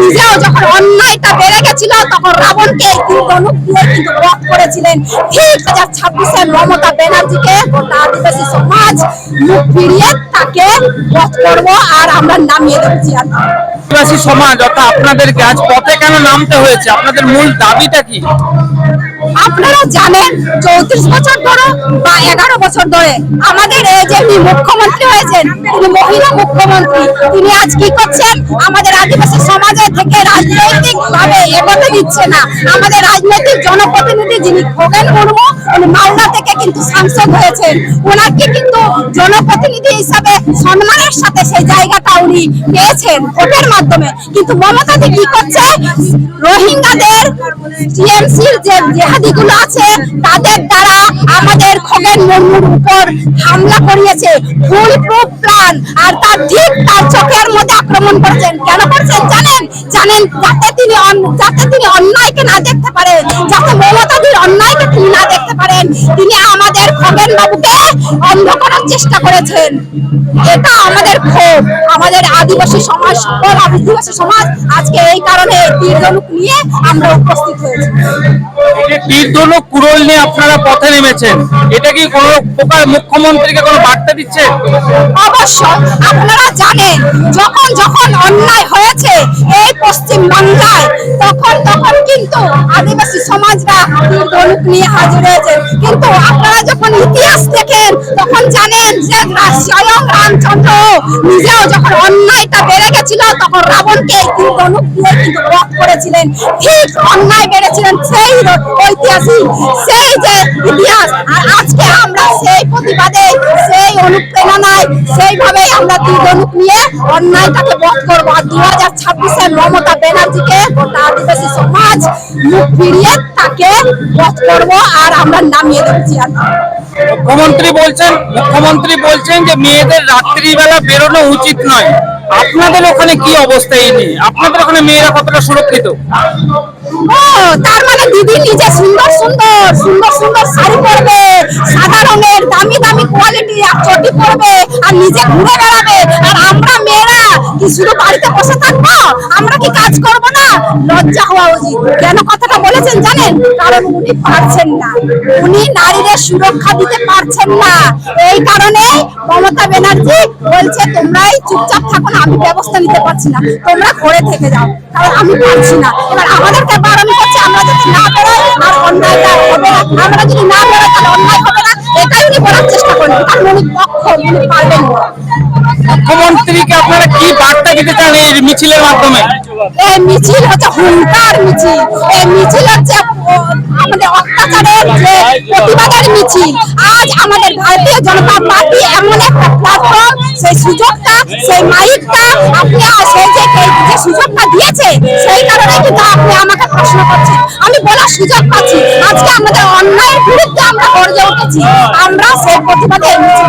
নিজেও যখন অন্যায়টা বেড়ে গেছিল, তখন রাবণকে তিনি ধনুক কিন্তু বধ করেছিলেন। ঠিক হাজার ছাব্বিশে মমতা ব্যানার্জিকে আদিবাসী সমাজ মুখ ফিরিয়ে তাকে করব আর আমরা নামিয়ে দেবো চেয়ার আদিবাসী সমাজ, অর্থাৎ আপনাদেরকে আজ পথে কেন নামতে হয়েছে? আপনাদের মূল দাবিটা কি? আপনারা জানেন চৌত্রিশ বছর ধরে বা এগারো বছর ধরে আমাদের এই যে মুখ্যমন্ত্রী হয়েছেন তিনি মহিলা মুখ্যমন্ত্রী, তিনি আজ কি করছেন? আমাদের আদিবাসী সমাজে থেকে রাজনৈতিক ভাবে এগোতে দিচ্ছে না। আমাদের রাজনৈতিক জনপ্রতিনিধি যিনি খোগেন মুর্মু, উনি মালদা থেকে কিন্তু সাংসদ হয়েছেন। ওনাকে কিন্তু জনপ্রতিনিধি হিসাবে সম্মানের সাথে সেই জায়গাটা উনি পেয়েছেন, ভোটের মাধ্যমে। কিন্তু মমতা দি কি করছে? রোহিঙ্গাদের যে জেহাদিগুলো আছে, তাদের দ্বারা আমাদের খগেন মুর্মুর উপর হামলা করিয়েছে। ফুল প্রুফ প্ল্যান আর তার ঠিক তার চোখের মধ্যে আক্রমণ করেছেন। কেন করছেন জানেন? জানেন যাতে তিনি যাতে তিনি অন্যায়কে না দেখতে পারেন, যাতে মমতাদির অন্যায়কে তিনি না দেখতে পারেন। তিনি আমাদের খগেন বাবুকে অন্ধ করার চেষ্টা করেছেন। এটা আমাদের ক্ষোভ। আমাদের আদিবাসী সমাজ সকল আদিবাসী সমাজ আজকে এই কারণে তীর ধনুক নিয়ে আমরা উপস্থিত হয়েছি। তীর ধনুক কুড়োল নিয়ে আপনারা পথে নেমেছেন। এটা কি কোনো প্রকার মুখ্যমন্ত্রীকে কোনো বার্তা দিচ্ছে? অবশ্য আপনারা জানেন যখন যখন অন্যায় হয়েছে পশ্চিম বাংলায়, তখন তখন কিন্তু আদিবাসী সমাজরা ধনুক নিয়ে হাজির হয়েছে। কিন্তু আপনারা যখন ইতিহাস দেখেন, তখন জানেন যে স্বয়ং রামচন্দ্র নিজেও যখন অন্যায়টা বেড়ে গেছিল, তখন রাবণকে এই তিন কিন্তু করেছিলেন। ঠিক অন্যায় বেড়েছিলেন সেই ঐতিহাসিক, সেই যে ইতিহাস। আর আজকে আমরা সেই প্রতিবাদে, সেই অনুপ্রেরণায় সেইভাবেই আমরা নিয়ে অন্যায়টাকে বধ করব। আর দু হাজার ছাব্বিশে মমতা ব্যানার্জিকে গোটা আদিবাসী সমাজ মুখ ফিরিয়ে তাকে বধ করব আর আমরা নামিয়ে দেবো চেয়ার মুখ্যমন্ত্রী বলছেন মুখ্যমন্ত্রী বলছেন যে মেয়েদের রাত্রিবেলা বেরোনো উচিত নয়। আপনাদের ওখানে কি অবস্থা এই নিয়ে? আপনাদের ওখানে মেয়েরা কতটা সুরক্ষিত? ও, তার মানে দিদি নিজে সুন্দর সুন্দর সুন্দর সুন্দর শাড়ি পরবে, সাদা রঙের, দামি দামি কোয়ালিটি আর চটি পরবে, আর নিজে ঘুরে বেড়াবে কি বাড়িতে বসে থাকব? আমরা কি কাজ করব না? লজ্জা হওয়া উচিত। কেন কথাটা বলেছেন জানেন? কারণ উনি পারছেন না। উনি নারীদের সুরক্ষা দিতে পারছেন না। এই কারণে মমতা ব্যানার্জি বলছে, তোমরাই চুপচাপ থাকো না, আমি ব্যবস্থা নিতে পারছি না। তোমরা ঘরে থেকে যাও। কারণ আমি পারছি না। এবার আমাদেরকে বারণ করছে, আমরা যদি না বেরোই আর অন্যায়টা হবে আমরা যদি না বেরোই তাহলে অন্যায় হবে না। এটাই উনি বলার চেষ্টা করবেন কারণ উনি পক্ষ, উনি পারবেন না। মুখ্যমন্ত্রীকে আপনারা কি বার্তা দিতে চান এই মিছিলের মাধ্যমে? এই মিছিল হচ্ছে হুঙ্কার মিছিল। এই মিছিল হচ্ছে আমাদের অত্যাচারের প্রতিবাদের মিছিল। আজ আমাদের ভারতীয় জনতা পার্টি এমন একটা প্ল্যাটফর্ম সেই সুযোগটা, সেই মাইকটা আপনি সেই যে সুযোগটা দিয়েছে, সেই কারণে কিন্তু আপনি আমাকে প্রশ্ন করছেন। আমি বলার সুযোগ পাচ্ছি। আজকে আমাদের অন্যায়ের বিরুদ্ধে আমরা গর্জে উঠেছি। আমরা সেই প্রতিবাদে করছি।